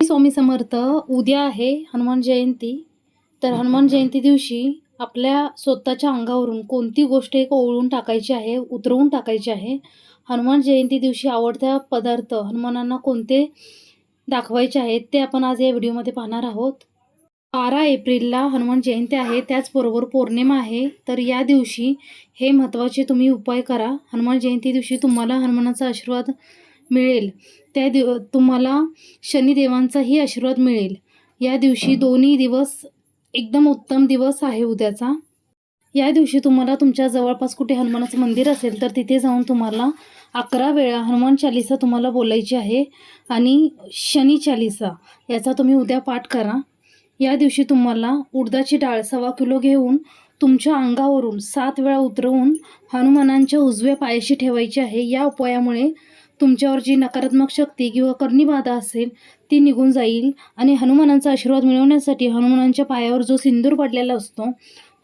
स्वामी समर्थ उद्या आहे हनुमान जयंती. तर हनुमान जयंती दिवशी आपल्या स्वतःच्या अंगावरून कोणती गोष्ट एक ओळून टाकायची आहे उतरवून टाकायची आहे हनुमान जयंती दिवशी आवडत्या पदार्थ हनुमानांना कोणते दाखवायचे आहेत ते आपण आज या व्हिडिओमध्ये पाहणार आहोत. बारा एप्रिलला हनुमान जयंती आहे त्याचबरोबर पौर्णिमा आहे. तर या दिवशी हे महत्त्वाचे तुम्ही उपाय करा. हनुमान जयंती दिवशी तुम्हाला हनुमानाचा आशीर्वाद मिळेल. त्या दिव तुम्हाला शनिदेवांचाही आशीर्वाद मिळेल. या दिवशी दोन्ही दिवस एकदम उत्तम दिवस आहे उद्याचा. या दिवशी तुम्हाला तुमच्या जवळपास कुठे हनुमानाचं मंदिर असेल तर तिथे जाऊन तुम्हाला अकरा वेळा हनुमान चालिसा तुम्हाला बोलायची आहे आणि शनी चालिसा याचा तुम्ही उद्या पाठ करा. या दिवशी तुम्हाला उडदाची डाळ सव्वा किलो घेऊन तुमच्या अंगावरून सात वेळा उतरवून हनुमानांच्या उजव्या पायाशी ठेवायची आहे. या उपायामुळे तुमच्यावर जी नकारात्मक शक्ती किंवा कर्णीबाधा असेल ती निघून जाईल. आणि हनुमानांचा आशीर्वाद मिळवण्यासाठी हनुमानांच्या पायावर जो सिंदूर पडलेला असतो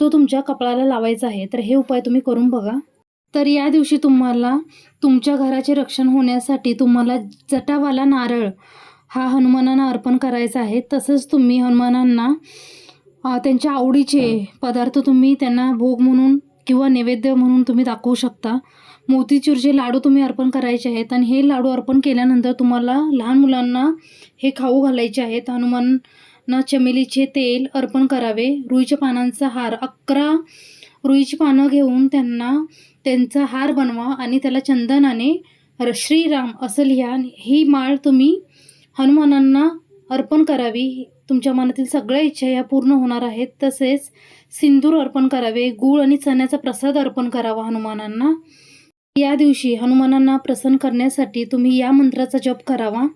तो तुमच्या कपाळाला लावायचा आहे. तर हे उपाय तुम्ही करून बघा. तर या दिवशी तुम्हाला तुमच्या घराचे रक्षण होण्यासाठी तुम्हाला जटावाला नारळ हा हनुमानांना अर्पण करायचा आहे. तसंच तुम्ही हनुमानांना त्यांच्या आवडीचे पदार्थ तुम्ही त्यांना भोग म्हणून किंवा नैवेद्य म्हणून तुम्ही दाखवू शकता. मोतीचूरचे लाडू तुम्ही अर्पण करायचे आहेत आणि हे लाडू अर्पण केल्यानंतर तुम्हाला लहान मुलांना हे खाऊ घालायचे आहेत. हनुमानना चमेलीचे तेल अर्पण करावे. रुईच्या पानांचा हार अकरा रुईची पानं घेऊन त्यांना त्यांचा हार बनवा आणि त्याला चंदनाने श्रीराम असं लिहा. ही माळ तुम्ही हनुमानांना अर्पण करावी. तुमच्या मनातील सगळ्या इच्छा या पूर्ण होणार आहेत. तसेच सिंदूर अर्पण करावे गूळ आणि चण्याचा प्रसाद अर्पण करावा हनुमानांना. या दिवशी हनुमानांना प्रसन्न करण्यासाठी तुम्ही या मंत्राचा जप करावा.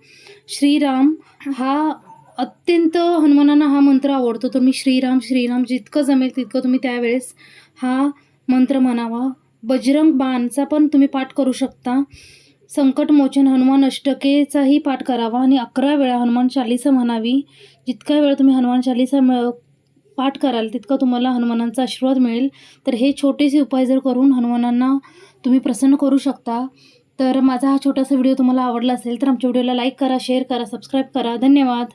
श्रीराम हा अत्यंत हनुमानांना हा मंत्र आवडतो. तुम्ही श्रीराम श्रीराम जितकं जमेल तितकं तुम्ही त्यावेळेस हा मंत्र म्हणावा. बजरंग बाणचा पण तुम्ही पाठ करू शकता. संकटमोचन हनुमान अष्टकेचाही पाठ करावा आणि अकरा वेळा हनुमान चालिसा म्हणावी. जितका वेळ तुम्ही हनुमान चालिसा मिळ पाठ कराल तितका तुम्हाला हनुमानांचा आशीर्वाद मिळेल. तर हे छोटेसे उपाय जर करून हनुमानांना तुम्ही प्रसन्न करू शकता तर माझा हा छोटासा व्हिडिओ तुम्हाला आवडला असेल तर आमच्या व्हिडिओला लाईक करा शेअर करा सबस्क्राईब करा. धन्यवाद.